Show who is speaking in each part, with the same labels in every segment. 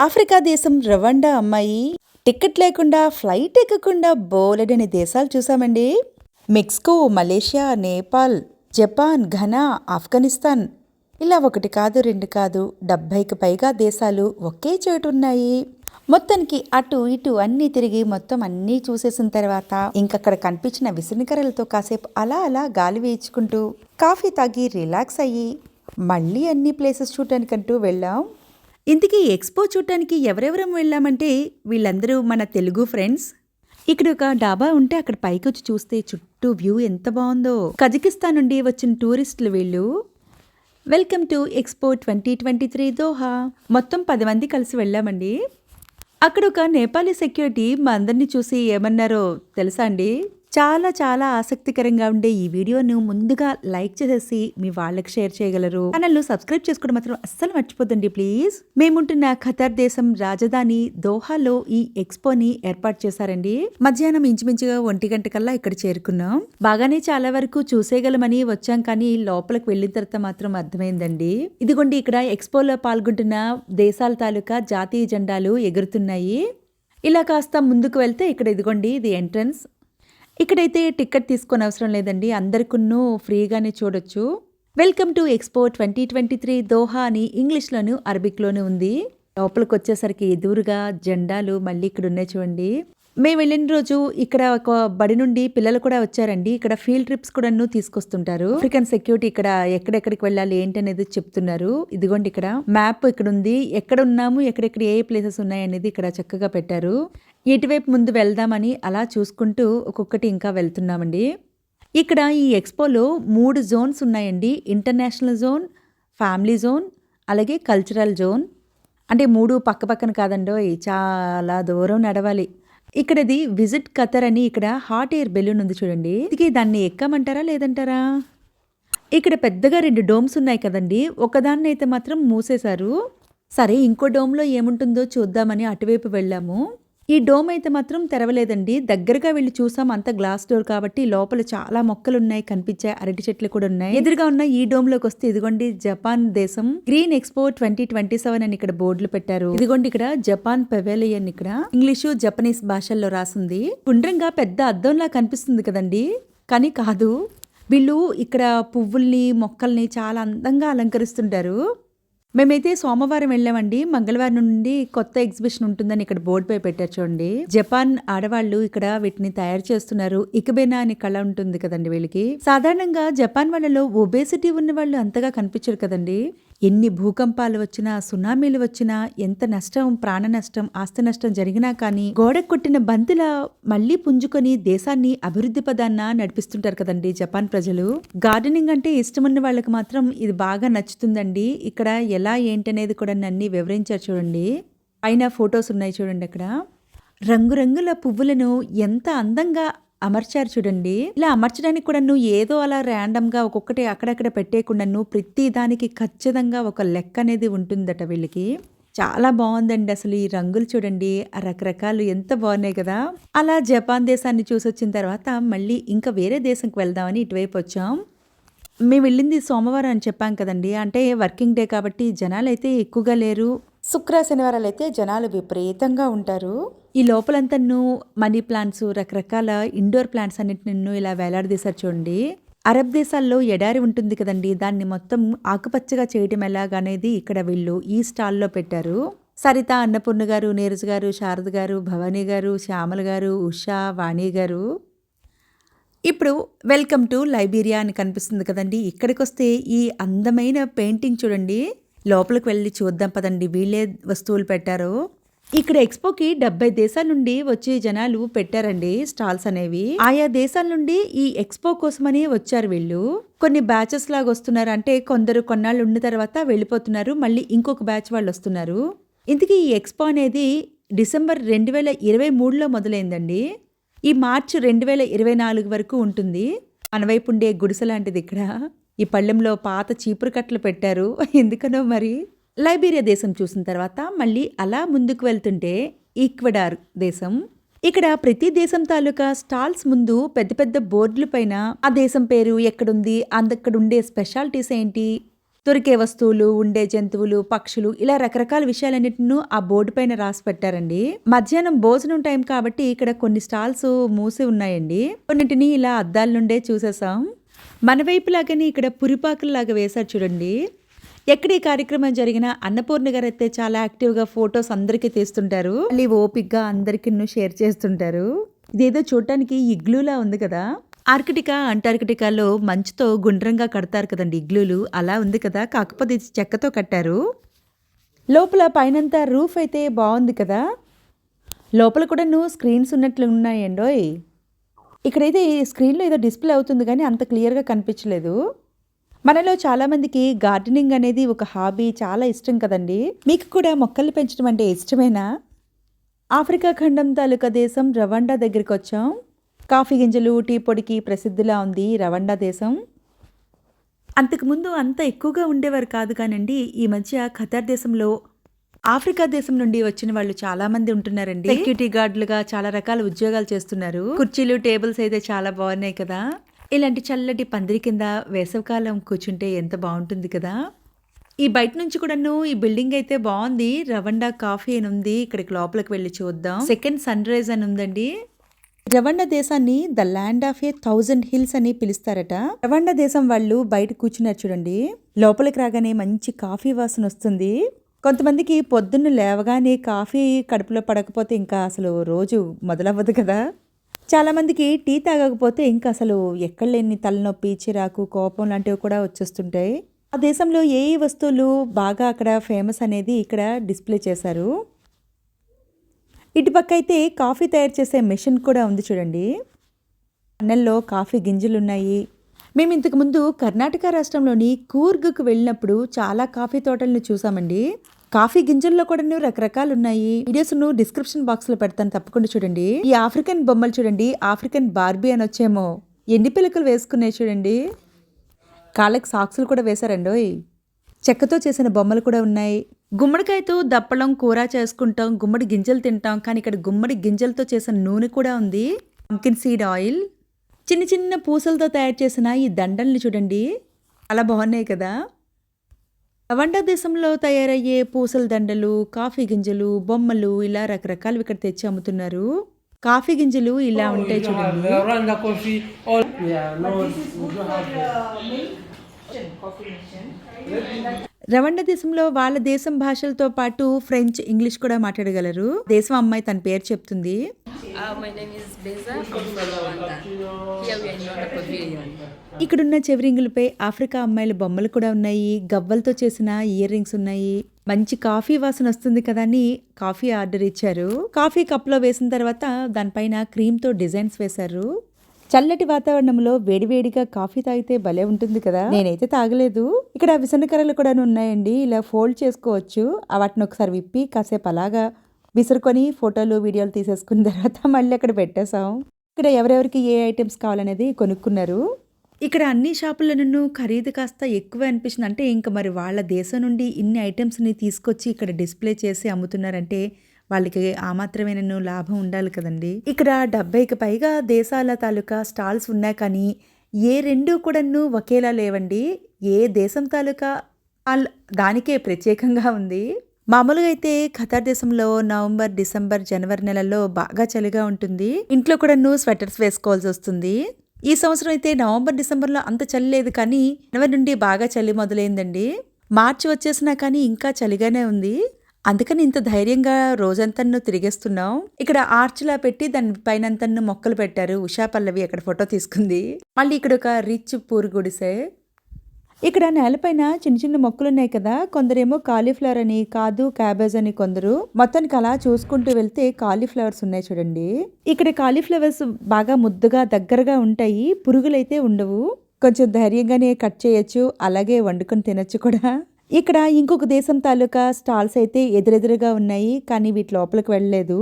Speaker 1: Africa దేశం రవండా అమ్మాయి. Ticket లేకుండా ఫ్లైట్ ఎక్కకుండా బోలెడని దేశాలు చూసామండి Mexico Malaysia Nepal Japan Ghana Afghanistan. ఇలా ఒకటి కాదు రెండు కాదు డెబ్భైకి పైగా దేశాలు ఒకే చోటు ఉన్నాయి. మొత్తానికి అటు ఇటు అన్నీ తిరిగి మొత్తం అన్నీ చూసేసిన తర్వాత ఇంకక్కడ కనిపించిన విసునికరలతో కాసేపు అలా అలా గాలి వేయించుకుంటూ కాఫీ తాగి రిలాక్స్ అయ్యి మళ్ళీ అన్ని ప్లేసెస్ చూడటానికంటూ వెళ్ళాం. ఇంతకీ ఎక్స్పో చూడటానికి ఎవరెవరం వెళ్ళామంటే వీళ్ళందరూ మన తెలుగు ఫ్రెండ్స్. ఇక్కడ ఒక డాబా ఉంటే అక్కడ పైకి వచ్చి చూస్తే చుట్టూ వ్యూ ఎంత బాగుందో. కజకిస్తాన్ నుండి వచ్చిన టూరిస్టులు వీళ్ళు. Welcome to expo twenty twenty three Doha. మొత్తం పది మంది కలిసి వెళ్ళామండి. అక్కడ ఒక నేపాలీ సెక్యూరిటీ మా అందరినీ చూసి ఏమన్నారో తెలుసా అండి? చాలా చాలా ఆసక్తికరంగా ఉండే ఈ వీడియోను ముందుగా లైక్ చేసేసి మీ వాళ్ళకి షేర్ చేయగలరు. ఛానల్ను సబ్స్క్రైబ్ చేసుకోవడం మాత్రం అస్సలు మర్చిపోదండి ప్లీజ్. మేముంటున్న ఖతర్ దేశం రాజధాని దోహాలో ఈ ఎక్స్పోని ఏర్పాటు చేశారండి. మధ్యాహ్నం ఇంచుమించుగా ఒంటి గంట కల్లా ఇక్కడ చేరుకున్నాం. బాగానే చాలా వరకు చూసేయగలమని వచ్చాం కానీ లోపలికి వెళ్ళిన తర్వాత మాత్రం అర్థమైందండి. ఇదిగోండి ఇక్కడ ఎక్స్పోలో పాల్గొంటున్న దేశాల తాలూకా జాతీయ జెండాలు ఎగురుతున్నాయి. ఇలా కాస్త ముందుకు వెళ్తే ఇక్కడ ఇదిగోండి ఇది ఎంట్రన్స్. ఇక్కడైతే టికెట్ తీసుకొని అవసరం లేదండి. అందరికీ ఫ్రీగానే చూడొచ్చు. Welcome to expo twenty twenty three Doha అని ఇంగ్లీష్లోను అరబిక్లోను ఉంది. లోపలికి వచ్చేసరికి ఎదురుగా జెండాలు మళ్ళీ ఇక్కడ ఉన్నాయి చూడండి. మేము వెళ్ళిన రోజు ఇక్కడ ఒక బడి నుండి పిల్లలు కూడా వచ్చారండి. ఇక్కడ ఫీల్డ్ ట్రిప్స్ కూడా తీసుకొస్తుంటారు. ఆఫ్రికన్ సెక్యూరిటీ ఇక్కడ ఎక్కడెక్కడికి వెళ్ళాలి ఏంటి అనేది చెప్తున్నారు. ఇదిగోండి ఇక్కడ మ్యాప్ ఇక్కడ ఉంది ఎక్కడ ఉన్నాము ఎక్కడెక్కడ ఏ ప్లేసెస్ ఉన్నాయి అనేది ఇక్కడ చక్కగా పెట్టారు. ఎటువైపు ముందు వెళ్దామని అలా చూసుకుంటూ ఒక్కొక్కటి ఇంకా వెళ్తున్నామండి. ఇక్కడ ఈ ఎక్స్పోలో మూడు జోన్స్ ఉన్నాయండి. ఇంటర్నేషనల్ జోన్ ఫ్యామిలీ జోన్ అలాగే కల్చరల్ జోన్. అంటే మూడు పక్క పక్కన కాదండో చాలా దూరం నడవాలి. ఇక్కడది విజిట్ కతర్ అని ఇక్కడ హాట్ ఎయిర్ బెలూన్ ఉంది చూడండి. ఇది దాన్ని ఎక్కమంటారా లేదంటారా? ఇక్కడ పెద్దగా రెండు డోమ్స్ ఉన్నాయి కదండి. ఒకదాన్ని అయితే మాత్రం మూసేశారు. సరే ఇంకో డోమ్లో ఏముంటుందో చూద్దామని అటువైపు వెళ్ళాము. ఈ డోమ్ అయితే మాత్రం తెరవలేదండి. దగ్గరగా వెళ్ళి చూసాం అంత గ్లాస్ డోర్ కాబట్టి లోపల చాలా మొక్కలు ఉన్నాయి కనిపించాయి అరటి చెట్లు కూడా ఉన్నాయి. ఎదురుగా ఉన్న ఈ డోమ్లోకి వస్తే ఇదిగోండి జపాన్ దేశం. Green expo twenty twenty seven అని ఇక్కడ బోర్డులు పెట్టారు. ఇదిగోండి ఇక్కడ జపాన్ పెవేలియన్ ఇక్కడ. ఇంగ్లీషు జపనీస్ భాషల్లో రాసింది. గుండ్రంగా పెద్ద అద్దంలా కనిపిస్తుంది కదండి. కానీ కాదు. వీళ్ళు ఇక్కడ పువ్వుల్ని మొక్కల్ని చాలా అందంగా అలంకరిస్తుంటారు. మేమైతే సోమవారం వెళ్ళామండి. మంగళవారం నుండి కొత్త ఎగ్జిబిషన్ ఉంటుందని ఇక్కడ బోర్డుపై పెట్టారు చూడండి. జపాన్ ఆడవాళ్ళు ఇక్కడ వీటిని తయారు చేస్తున్నారు. ఇకబేనా అనే కళ ఉంటుంది కదండి వీళ్ళకి. సాధారణంగా జపాన్ వాళ్ళలో ఒబేసిటీ ఉన్న వాళ్ళు అంతగా కనిపించరు కదండి. ఎన్ని భూకంపాలు వచ్చినా సునామీలు వచ్చినా ఎంత నష్టం ప్రాణ నష్టం ఆస్తి నష్టం జరిగినా కానీ గోడ కొట్టిన బంతిలా మళ్ళీ పుంజుకొని దేశాన్ని అభివృద్ధి పదాన్న నడిపిస్తుంటారు కదండి జపాన్ ప్రజలు. గార్డెనింగ్ అంటే ఇష్టమున్న వాళ్ళకి మాత్రం ఇది బాగా నచ్చుతుందండి. ఇక్కడ ఎలా ఏంటనేది కూడా నన్ను వివరించారు చూడండి. పైన ఫొటోస్ ఉన్నాయి చూడండి అక్కడ. రంగురంగుల పువ్వులను ఎంత అందంగా అమర్చారు చూడండి. ఇలా అమర్చడానికి కూడా నువ్వు ఏదో అలా ర్యాండమ్గా ఒక్కొక్కటి అక్కడక్కడ పెట్టేయకుండా నువ్వు ప్రతి దానికి ఖచ్చితంగా ఒక లెక్క అనేది ఉంటుందట వీళ్ళకి. చాలా బాగుందండి అసలు ఈ రంగులు చూడండి. ఆ రకరకాలు ఎంత బాగున్నాయి కదా. అలా జపాన్ దేశాన్ని చూసి వచ్చిన తర్వాత మళ్ళీ ఇంకా వేరే దేశంకి వెళ్దామని ఇటువైపు వచ్చాం. మేము వెళ్ళింది సోమవారం అని చెప్పాం కదండి. అంటే వర్కింగ్ డే కాబట్టి జనాలు అయితే ఎక్కువగా లేరు. శుక్ర శనివారాలు అయితే జనాలు విపరీతంగా ఉంటారు. ఈ లోపలంతా మనీ ప్లాంట్స్ రకరకాల ఇండోర్ ప్లాంట్స్ అన్నింటిని ఇలా వేలాడదీశారు చూడండి. అరబ్ దేశాల్లో ఎడారి ఉంటుంది కదండి. దాన్ని మొత్తం ఆకుపచ్చగా చేయటం ఎలాగనేది ఇక్కడ వీళ్ళు ఈ స్టాల్లో పెట్టారు. సరిత అన్నపూర్ణ గారు నీరజ్ గారు శారద గారు భవానీ గారు శ్యామల గారు ఉషా వాణి గారు. ఇప్పుడు వెల్కమ్ టు లైబీరియా అని కనిపిస్తుంది కదండి. ఇక్కడికి వస్తే ఈ అందమైన పెయింటింగ్ చూడండి. లోపలికి వెళ్ళి చూద్దాం పదండి. వీళ్ళే వస్తువులు పెట్టారు. ఇక్కడ ఎక్స్పోకి డెబ్బై దేశాల నుండి వచ్చే జనాలు పెట్టారండి స్టాల్స్ అనేవి. ఆయా దేశాల నుండి ఈ ఎక్స్పో కోసమని వచ్చారు వీళ్ళు. కొన్ని బ్యాచెస్ లాగా వస్తున్నారు. అంటే కొందరు కొన్నాళ్ళు ఉన్న తర్వాత వెళ్ళిపోతున్నారు. మళ్ళీ ఇంకొక బ్యాచ్ వాళ్ళు వస్తున్నారు. ఇంతకీ ఈ ఎక్స్పో అనేది డిసెంబర్ రెండు వేల ఇరవై మూడులో మొదలైందండి. ఈ మార్చ్ రెండు వేల ఇరవై నాలుగు వరకు ఉంటుంది. మన వైపు ఉండే గుడిసె లాంటిది ఇక్కడ. ఈ పళ్ళెంలో పాత చీపురు కట్టలు పెట్టారు. ఎందుకనో మరి? లైబీరియా దేశం చూసిన తర్వాత మళ్ళీ అలా ముందుకు వెళ్తుంటే ఈక్వడార్ దేశం. ఇక్కడ ప్రతి దేశం తాలూకా స్టాల్స్ ముందు పెద్ద పెద్ద బోర్డుల పైన ఆ దేశం పేరు ఎక్కడుంది అందక్కడ ఉండే స్పెషాలిటీస్ ఏంటి దొరికే వస్తువులు ఉండే జంతువులు పక్షులు ఇలా రకరకాల విషయాలన్నింటినూ ఆ బోర్డు పైన రాసి పెట్టారండి. మధ్యాహ్నం భోజనం టైం కాబట్టి ఇక్కడ కొన్ని స్టాల్స్ మూసి ఉన్నాయండి. కొన్నింటిని ఇలా అద్దాల నుండే చూసేసాం. మన వైపులాగానే ఇక్కడ పురిపాకుల్లాగా వేశారు చూడండి. ఎక్కడ ఈ కార్యక్రమం జరిగినా అన్నపూర్ణ గారు అయితే చాలా యాక్టివ్గా ఫొటోస్ అందరికీ తీస్తుంటారు. మళ్ళీ ఓపిక్గా అందరికీ షేర్ చేస్తుంటారు. ఇదేదో చూడటానికి ఇగ్లూలా ఉంది కదా. ఆర్కిటికా అంటార్కిటికాలో మంచుతో గుండ్రంగా కడతారు కదండి ఇగ్లూలు. అలా ఉంది కదా. కాకపోతే ఇది చెక్కతో కట్టారు. లోపల పైనంతా రూఫ్ అయితే బాగుంది కదా. లోపల కూడా నువ్వు స్క్రీన్స్ ఉన్నట్లు ఉన్నాయండోయ్. ఇక్కడైతే ఈ స్క్రీన్లో ఏదో డిస్ప్లే అవుతుంది కానీ అంత క్లియర్గా కనిపించలేదు. మనలో చాలామందికి గార్డెనింగ్ అనేది ఒక హాబీ చాలా ఇష్టం కదండి. మీకు కూడా మొక్కలు పెంచడం అంటే ఇష్టమేనా? ఆఫ్రికా ఖండం తాలూకా దేశం రవాండా దగ్గరికి వచ్చాం. కాఫీ గింజలు టీ పొడికి ప్రసిద్ధిలా ఉంది రవాండా దేశం. అంతకుముందు అంత ఎక్కువగా ఉండేవారు కాదు కానండి ఈ మధ్య ఖతార్ దేశంలో ఆఫ్రికా దేశం నుండి వచ్చిన వాళ్ళు చాలా మంది ఉంటున్నారండి. సెక్యూరిటీ గార్డులుగా చాలా రకాల ఉద్యోగాలు చేస్తున్నారు. కుర్చీలు టేబుల్స్ అయితే చాలా బాగున్నాయి కదా. ఇలాంటి చల్లటి పందిరి కింద వేసవికాలం కూర్చుంటే ఎంత బాగుంటుంది కదా. ఈ బయట నుంచి కూడాను ఈ బిల్డింగ్ అయితే బాగుంది. రవండా కాఫీ అని ఉంది. ఇక్కడికి లోపలికి వెళ్ళి చూద్దాం. సెకండ్ సన్ రైజ్ అని ఉందండి. రవండా దేశాన్ని the land of a thousand hills అని పిలుస్తారట. రవండా దేశం వాళ్ళు బయట కూర్చున్నారు చూడండి. లోపలికి రాగానే మంచి కాఫీ వాసన వస్తుంది. కొంతమందికి పొద్దున్న లేవగానే కాఫీ కడుపులో పడకపోతే ఇంకా అసలు రోజు మొదలవ్వదు కదా. చాలామందికి టీ తాగకపోతే ఇంకా అసలు ఎక్కడ లేని తలనొప్పి చిరాకు కోపం లాంటివి కూడా వచ్చేస్తుంటాయి. ఆ దేశంలో ఏ ఏ వస్తువులు బాగా అక్కడ ఫేమస్ అనేది ఇక్కడ డిస్ప్లే చేశారు? ఇటుపక్క అయితే కాఫీ తయారు చేసే మెషిన్ కూడా ఉంది చూడండి. అన్నల్లో కాఫీ గింజలు ఉన్నాయి. మేము ఇంతకు ముందు కర్ణాటక రాష్ట్రంలోని కూర్గుకు వెళ్ళినప్పుడు చాలా కాఫీ తోటలను చూసామండి. కాఫీ గింజల్లో కూడా రకరకాలు ఉన్నాయి వీడియోస్ను డిస్క్రిప్షన్ బాక్స్లో పెడతాను తప్పకుండా చూడండి. ఈ ఆఫ్రికన్ బొమ్మలు చూడండి ఆఫ్రికన్ బార్బీ అని వచ్చేమో. ఎండి పిలకలు వేసుకున్నాయి చూడండి. కాళ్ళకి సాక్సులు కూడా వేశారండోయ్. చెక్కతో చేసిన బొమ్మలు కూడా ఉన్నాయి. గుమ్మడికాయతో దప్పడం కూర చేసుకుంటాం గుమ్మడి గింజలు తింటాం కానీ ఇక్కడ గుమ్మడి గింజలతో చేసిన నూనె కూడా ఉంది. పంకిన్ సీడ్ ఆయిల్ చిన్న చిన్న పూసలతో తయారు చేసిన ఈ దండల్ని చూడండి. చాలా బాగున్నాయి కదా. వంట దేశంలో తయారయ్యే పూసల దండలు కాఫీ గింజలు బొమ్మలు ఇలా రకరకాలు ఇక్కడ తెచ్చి అమ్ముతున్నారు. కాఫీ గింజలు ఇలా ఉంటాయి చూడండి. రవాండా దేశంలో వాళ్ళ దేశం భాషలతో పాటు ఫ్రెంచ్ ఇంగ్లీష్ కూడా మాట్లాడగలరు. దేశం అమ్మాయి తన పేరు చెప్తుంది.
Speaker 2: Uh.
Speaker 1: ఇక్కడున్న చెవిరింగులపై ఆఫ్రికా అమ్మాయిల బొమ్మలు కూడా ఉన్నాయి. గవ్వలతో చేసిన ఇయర్ రింగ్స్ ఉన్నాయి. మంచి కాఫీ వాసన వస్తుంది కదా అని కాఫీ ఆర్డర్ ఇచ్చారు. కాఫీ కప్లో వేసిన తర్వాత దానిపైన క్రీమ్తో డిజైన్స్ వేశారు. చల్లటి వాతావరణంలో వేడివేడిగా కాఫీ తాగితే భలే ఉంటుంది కదా? నేనైతే తాగలేదు. ఇక్కడ విసనకర్రలు కూడా ఉన్నాయండి. ఇలా ఫోల్డ్ చేసుకోవచ్చు. వాటిని ఒకసారి విప్పి కాసేపు అలాగా విసురుకొని ఫోటోలు వీడియోలు తీసేసుకున్న తర్వాత మళ్ళీ అక్కడ పెట్టేశాం. ఇక్కడ ఎవరెవరికి ఏ ఐటమ్స్ కావాలనేది కొనుక్కున్నారు. ఇక్కడ అన్ని షాపులను ఖరీదు కాస్త ఎక్కువ అనిపించింది. అంటే ఇంకా మరి వాళ్ళ దేశం నుండి ఇన్ని ఐటమ్స్ని తీసుకొచ్చి ఇక్కడ డిస్ప్లే చేసి అమ్ముతున్నారంటే వాళ్ళకి ఆ మాత్రమేనన్ను లాభం ఉండాలి కదండి. ఇక్కడ డెబ్బైకి పైగా దేశాల తాలూకా స్టాల్స్ ఉన్నా కానీ ఏ రెండు కూడాను ఒకేలా లేవండి. ఏ దేశం తాలూకా దానికే ప్రత్యేకంగా ఉంది. మామూలుగా అయితే ఖతార్ దేశంలో నవంబర్ డిసెంబర్ జనవరి నెలల్లో బాగా చలిగా ఉంటుంది. ఇంట్లో కూడా నువ్వు స్వెటర్స్ వేసుకోవాల్సి వస్తుంది. ఈ సంవత్సరం అయితే నవంబర్ డిసెంబర్లో అంత చలి లేదు కానీ జనవరి నుండి బాగా చలి మొదలైందండి. మార్చి వచ్చేసినా కానీ ఇంకా చలిగానే ఉంది. అందుకని ఇంత ధైర్యంగా రోజంతా తిరిగేస్తున్నాం ఇక్కడ ఆర్చ్లా పెట్టి దాని పైనంతను మొక్కలు పెట్టారు. ఉషా పల్లవి అక్కడ ఫోటో తీసుకుంది. మళ్ళీ ఇక్కడ ఒక రిచ్ పూర్ గుడిసే. ఇక్కడ నేలపైన చిన్న చిన్న మొక్కలు ఉన్నాయి కదా. కొందరేమో కాలీఫ్లవర్ అని కాదు క్యాబేజ్ అని కొందరు. మొత్తానికి అలా చూసుకుంటూ వెళ్తే కాలీఫ్లవర్స్ ఉన్నాయి చూడండి. ఇక్కడ కాలీఫ్లవర్స్ బాగా ముద్దుగా దగ్గరగా ఉంటాయి. పురుగులైతే ఉండవు. కొంచెం ధైర్యంగానే కట్ చేయొచ్చు. అలాగే వండుకొని తినొచ్చు కూడా. ఇక్కడ ఇంకొక దేశం తాలూకా స్టాల్స్ అయితే ఎదురెదురుగా ఉన్నాయి కానీ వీటి లోపలికి వెళ్ళలేదు.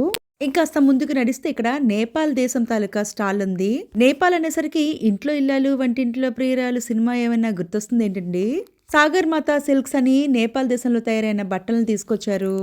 Speaker 1: ఇంకాస్త ముందుకు నడిస్తే ఇక్కడ నేపాల్ దేశం తాలూకా స్టాల్ ఉంది. నేపాల్ అనేసరికి ఇంట్లో ఇల్లాలు వంటింట్లో ప్రియురాలు సినిమా ఏమైనా గుర్తొస్తుంది ఏంటండి? సాగర్ మాతా సిల్క్స్ అని నేపాల్ దేశంలో తయారైన బట్టలను తీసుకొచ్చారు.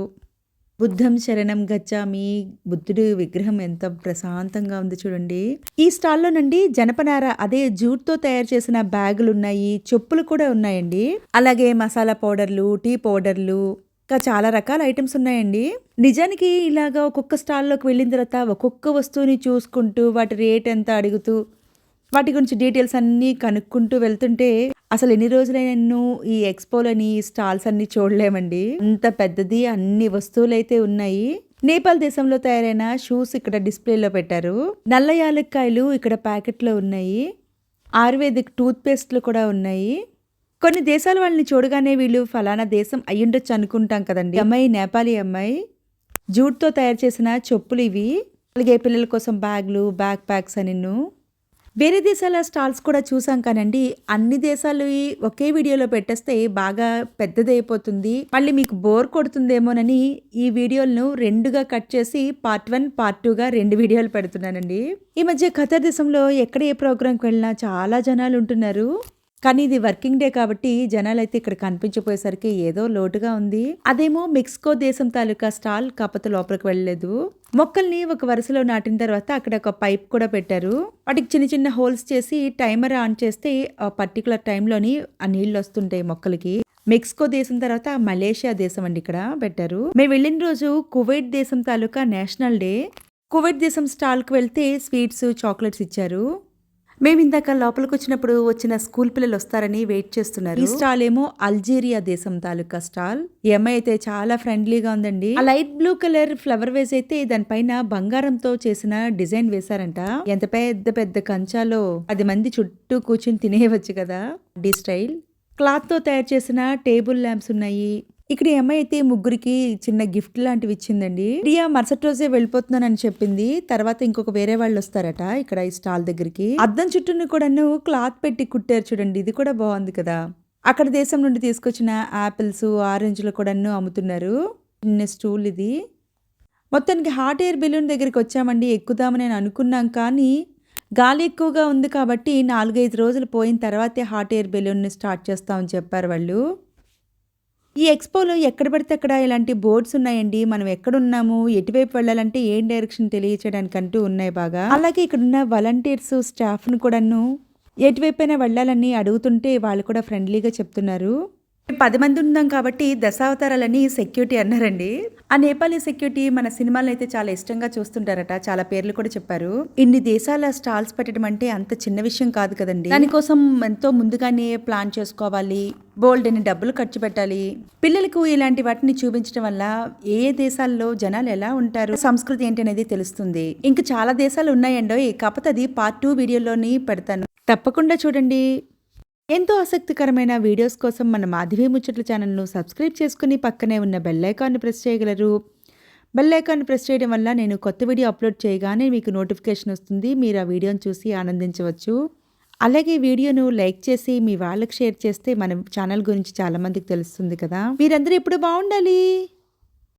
Speaker 1: బుద్ధం శరణం గచ్చామి. బుద్ధుడు విగ్రహం ఎంత ప్రశాంతంగా ఉంది చూడండి. ఈ స్టాల్లో నుండి జనపనార అదే జూట్తో తయారు చేసిన బ్యాగులు ఉన్నాయి చెప్పులు కూడా ఉన్నాయండి. అలాగే మసాలా పౌడర్లు టీ పౌడర్లు ఇంకా చాలా రకాల ఐటమ్స్ ఉన్నాయండి. నిజానికి ఇలాగా ఒక్కొక్క స్టాల్లోకి వెళ్ళిన తర్వాత ఒక్కొక్క వస్తువుని చూసుకుంటూ వాటి రేట్ ఎంత అడుగుతూ వాటి గురించి డీటెయిల్స్ అన్నీ కనుక్కుంటూ వెళ్తుంటే అసలు ఎన్ని రోజులైనా ఈ ఎక్స్పోలని స్టాల్స్ అన్ని చూడలేమండి. అంత పెద్దది అన్ని వస్తువులు అయితే ఉన్నాయి. నేపాల్ దేశంలో తయారైన షూస్ ఇక్కడ డిస్ప్లేలో పెట్టారు. నల్ల యాలక్కాయలు ఇక్కడ ప్యాకెట్లో ఉన్నాయి. ఆయుర్వేదిక్ టూత్ పేస్ట్లు కూడా ఉన్నాయి. కొన్ని దేశాల వాళ్ళని చూడగానే వీళ్ళు ఫలానా దేశం అయ్యుండొచ్చు అనుకుంటాం కదండి. అమ్మాయి నేపాలీ అమ్మాయి. జూట్తో తయారు చేసిన చెప్పులు ఇవి. అలాగే పిల్లల కోసం బ్యాగ్లు బ్యాక్ ప్యాక్స్ అనిను వేరే దేశాల స్టాల్స్ కూడా చూసాం కానండి. అన్ని దేశాలు ఒకే వీడియోలో పెట్టేస్తే బాగా పెద్దదైపోతుంది. మళ్ళీ మీకు బోర్ కొడుతుందేమోనని ఈ వీడియోలను రెండుగా కట్ చేసి పార్ట్ వన్ పార్ట్ టూగా రెండు వీడియోలు పెడుతున్నానండి. ఈ మధ్య ఖతర్ దేశంలో ఎక్కడ ఏ ప్రోగ్రాంకి వెళ్ళినా చాలా జనాలు ఉంటున్నారు. కానీ ఇది వర్కింగ్ డే కాబట్టి జనాలు అయితే ఇక్కడ కనిపించపోయేసరికి ఏదో లోటుగా ఉంది. అదేమో మెక్సికో దేశం తాలూకా స్టాల్ కాకపోతే లోపలికి వెళ్ళలేదు. మొక్కల్ని ఒక వరుసలో నాటిన తర్వాత అక్కడ ఒక పైప్ కూడా పెట్టారు. వాటికి చిన్న చిన్న హోల్స్ చేసి టైమర్ ఆన్ చేస్తే ఆ పర్టికులర్ టైంలోని ఆ నీళ్ళు వస్తుంటాయి మొక్కలకి. మెక్సికో దేశం తర్వాత మలేషియా దేశం అండి ఇక్కడ పెట్టారు. మేము వెళ్ళిన రోజు కువైట్ దేశం తాలూకా నేషనల్ డే. కువైట్ దేశం స్టాల్కి వెళ్తే స్వీట్స్ చాక్లెట్స్ ఇచ్చారు. మేము ఇందాక లోపలికి వచ్చినప్పుడు వచ్చిన స్కూల్ పిల్లలు వస్తారని వెయిట్ చేస్తున్నారు. ఈ స్టాల్ ఏమో అల్జీరియా దేశం తాలూకా స్టాల్. ఈ అమ్మాయి అయితే చాలా ఫ్రెండ్లీగా ఉందండి. ఆ light blue colour flower vase అయితే దానిపైన బంగారంతో చేసిన డిజైన్ వేశారంట. ఎంత పెద్ద పెద్ద కంచాలో పది మంది చుట్టూ కూర్చుని తినేయవచ్చు కదా. D style. క్లాత్తో తయారు చేసిన టేబుల్ ల్యాంప్స్ ఉన్నాయి. ఇక్కడ ఈ అమ్మాయి అయితే ముగ్గురికి చిన్న గిఫ్ట్ లాంటివి ఇచ్చిందండి రియా మరుసటి రోజే వెళ్ళిపోతున్నానని చెప్పింది. తర్వాత ఇంకొక వేరే వాళ్ళు వస్తారట ఇక్కడ ఈ స్టాల్ దగ్గరికి. అద్దం చుట్టూ కూడాను క్లాత్ పెట్టి కుట్టారు చూడండి ఇది కూడా బాగుంది కదా. అక్కడ దేశం నుండి తీసుకొచ్చిన ఆపిల్స్ ఆరెంజ్లు కూడా అమ్ముతున్నారు. చిన్న స్టూల్ ఇది. మొత్తానికి హాట్ ఎయిర్ బెలూన్ దగ్గరికి వచ్చామండి ఎక్కుదామని నేను అనుకున్నాం కానీ గాలి ఎక్కువగా ఉంది కాబట్టి నాలుగైదు రోజులు పోయిన తర్వాతే హాట్ ఎయిర్ బెలూన్ని స్టార్ట్ చేస్తామని చెప్పారు వాళ్ళు. ఈ ఎక్స్పోలో ఎక్కడ పడితే అక్కడ ఇలాంటి బోర్డ్స్ ఉన్నాయండి. మనం ఎక్కడున్నాము ఎటువైపు వెళ్ళాలంటే ఏం డైరెక్షన్ తెలియచేయడానికి అంటూ ఉన్నాయి బాగా. అలాగే ఇక్కడ ఉన్న వాలంటీర్స్ స్టాఫ్ను కూడాను ఎటువైపైనా వెళ్ళాలని అడుగుతుంటే వాళ్ళు కూడా ఫ్రెండ్లీగా చెప్తున్నారు. పది మంది ఉన్నాం కాబట్టి దశావతారాలని సెక్యూరిటీ అన్నారండి. ఆ నేపాలీ సెక్యూరిటీ మన సినిమాలను అయితే చాలా ఇష్టంగా చూస్తుంటారట. చాలా పేర్లు కూడా చెప్పారు. ఇన్ని దేశాల స్టాల్స్ పెట్టడం అంటే అంత చిన్న విషయం కాదు కదండి. దానికోసం ఎంతో ముందుగానే ప్లాన్ చేసుకోవాలి. బోల్డ్ డబ్బులు ఖర్చు పెట్టాలి. పిల్లలకు ఇలాంటి వాటిని చూపించడం వల్ల ఏ దేశాల్లో జనాలు ఎలా ఉంటారు సంస్కృతి ఏంటి అనేది తెలుస్తుంది. ఇంకా చాలా దేశాలు ఉన్నాయండో కాకపోతే అది పార్ట్ టూ వీడియోలోని పెడతాను. తప్పకుండా చూడండి. ఎంతో ఆసక్తికరమైన వీడియోస్ కోసం మన మాధవి ముచ్చట్ల ఛానల్ను సబ్స్క్రైబ్ చేసుకుని పక్కనే ఉన్న బెల్ ఐకాన్ని ప్రెస్ చేయగలరు. బెల్ ఐకాన్ని ప్రెస్ చేయడం వల్ల నేను కొత్త వీడియో అప్లోడ్ చేయగానే మీకు నోటిఫికేషన్ వస్తుంది. మీరు ఆ వీడియోని చూసి ఆనందించవచ్చు. అలాగే వీడియోను లైక్ చేసి మీ వాళ్ళకి షేర్ చేస్తే మన ఛానల్ గురించి చాలా మందికి తెలుస్తుంది కదా. మీరందరూ ఎప్పుడు బాగుండాలి?